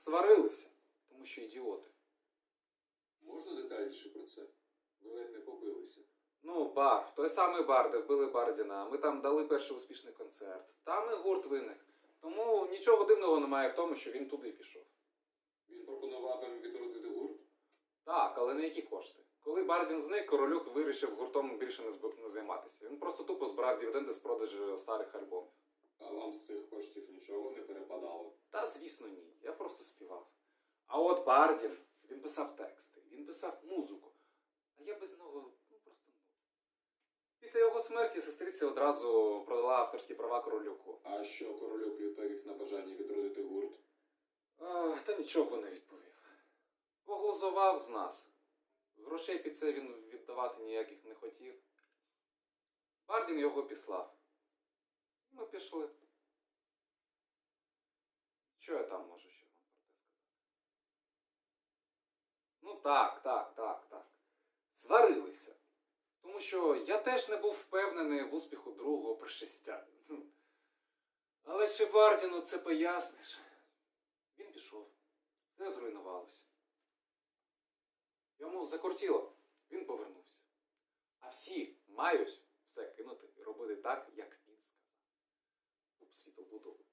сварилися, тому що ідіоти. Можна детальніше про це? Ви ледь не побилися. Ну, бар, той самий бар, де вбили Бардіна. Ми там дали перший успішний концерт. Там і гурт виник. Тому нічого дивного немає в тому, що він туди пішов. Він пропонував вам відродити гурт? Так, але на які кошти? Коли Бардін зник, королюк вирішив гуртом більше не, зб- не займатися. Він просто тупо збирав дивіденди з продажу старих альбомів. А вам з цих коштів нічого не перепадало? Та звісно, ні. А от Бардін, він писав тексти, він писав музику. А я без нього ну просто ну. Після його смерті сестриця одразу продала авторські права королюку. А що королюк відповів на бажання відродити гурт? А, та нічого не відповів. Поглузував з нас. Грошей під це він віддавати ніяких не хотів. Бардін його післав. Ми пішли. Що я там можу ще вам про те сказати? Ну так, так, так, так. Сварилися. Тому що я теж не був впевнений в успіху другого пришестя. Але чи Бардіну це поясниш? Він пішов. Все зруйнувалося. Йому закортіло, він повернувся. А всі мають все кинути і робити так, як він сказав. Куп світобудови.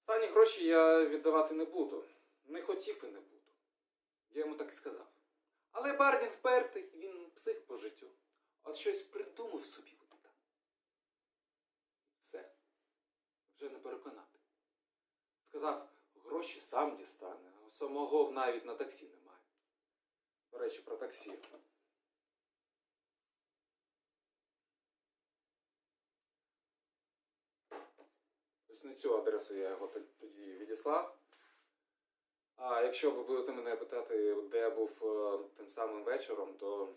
Останні гроші я віддавати не буду. Не хотів і не буду. Я йому так і сказав. Але Бардін впертий, він псих по життю. От щось придумав собі буде. Все. Вже не переконати. Сказав, гроші сам дістане, а самого навіть на таксі немає. До речі, про таксі. Ось на цю адресу я його тоді відіслав. А якщо ви будете мене питати, де я був е, тим самим вечором, то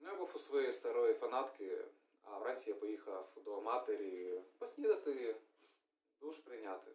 ну, я був у своєї старої фанатки, а вранці я поїхав до матері поснідати, душ прийняти.